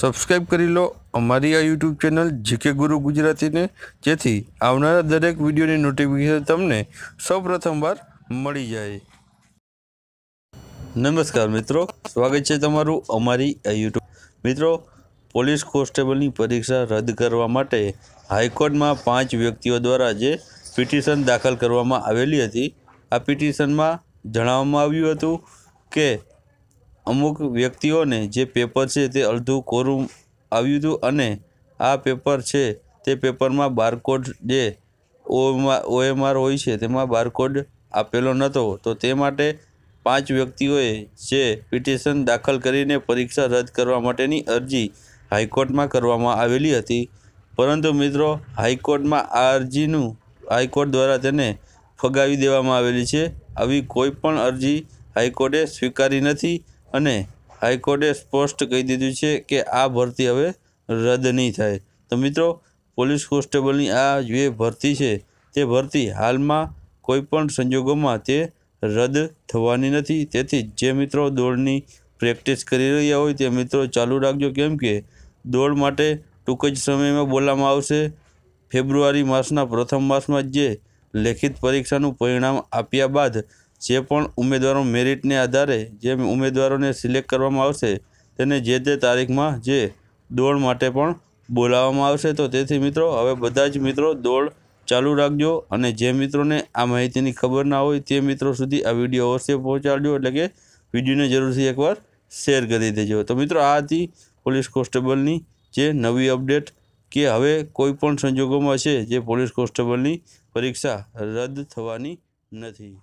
Subscribe કરી લો અમારી આ યુટ્યુબ ચેનલ જીકે ગુરુ ગુજરાતીને. જેથી આવનારા દરેક વિડીયોની નોટિફિકેશન તમને સૌપ્રથમવાર મળી જાય. નમસ્કાર મિત્રો, સ્વાગત છે તમારું અમારી આ યુટ્યુબ મિત્રો, પોલીસ કોન્સ્ટેબલની પરીક્ષા રદ કરવા માટે હાઈકોર્ટમાં પાંચ વ્યક્તિઓ દ્વારા જે પિટિશન દાખલ કરવામાં આવેલી હતી, આ પિટિશનમાં જણાવવામાં આવ્યું હતું કે અમુક વ્યક્તિઓને જે પેપર છે તે અડધું કોરું આવ્યું હતું અને આ પેપર છે તે પેપરમાં બારકોડ જે ઓએમઆર હોય છે તેમાં બારકોડ આપેલો નહોતો તો તે માટે પાંચ વ્યક્તિઓએ જે પિટિશન દાખલ કરીને પરીક્ષા રદ કરવા માટેની અરજી હાઈકોર્ટમાં કરવામાં આવેલી હતી. પરંતુ મિત્રો, હાઈકોર્ટમાં આ અરજીનું હાઈકોર્ટ દ્વારા તેને ફગાવી દેવામાં આવેલી છે. આવી કોઈ પણ અરજી હાઈકોર્ટે સ્વીકારી નથી. અને હાઈકોર્ટે સ્પષ્ટ કહી દીધું છે કે આ ભરતી હવે રદ નહીં થાય. તો મિત્રો, પોલીસ કોન્સ્ટેબલની આ જે ભરતી છે, તે ભરતી હાલમાં કોઈપણ સંજોગોમાં તે રદ થવાની નથી. તેથી જે મિત્રો દોડની પ્રેક્ટિસ કરી રહ્યા હોય, તે મિત્રો ચાલુ રાખજો. કેમ કે દોડ માટે ટૂંક જ સમયમાં બોલવામાં આવશે. ફેબ્રુઆરી માસના પ્રથમ માસમાં જે લેખિત પરીક્ષાનું પરિણામ આપ્યા બાદ જે પણ ઉમેદવારો મેરિટને આધારે જે ઉમેદવારોને સિલેક્ટ કરવામાં આવશે, તેને જે તે તારીખમાં જે દોડ માટે પણ બોલાવવામાં આવશે. તો તેથી મિત્રો, હવે બધા જ મિત્રો દોડ ચાલુ રાખજો અને જે મિત્રોને આ માહિતીની ખબર ના હોય તે મિત્રો સુધી આ વીડિયો અવશ્ય પહોંચાડજો. એટલે કે વિડીયોને જરૂરથી એકવાર શેર કરી દેજો. તો મિત્રો, આ હતી પોલીસ કોન્સ્ટેબલની જે નવી અપડેટ કે હવે કોઈ પણ સંજોગોમાં છે જે પોલીસ કોન્સ્ટેબલની પરીક્ષા રદ થવાની નથી.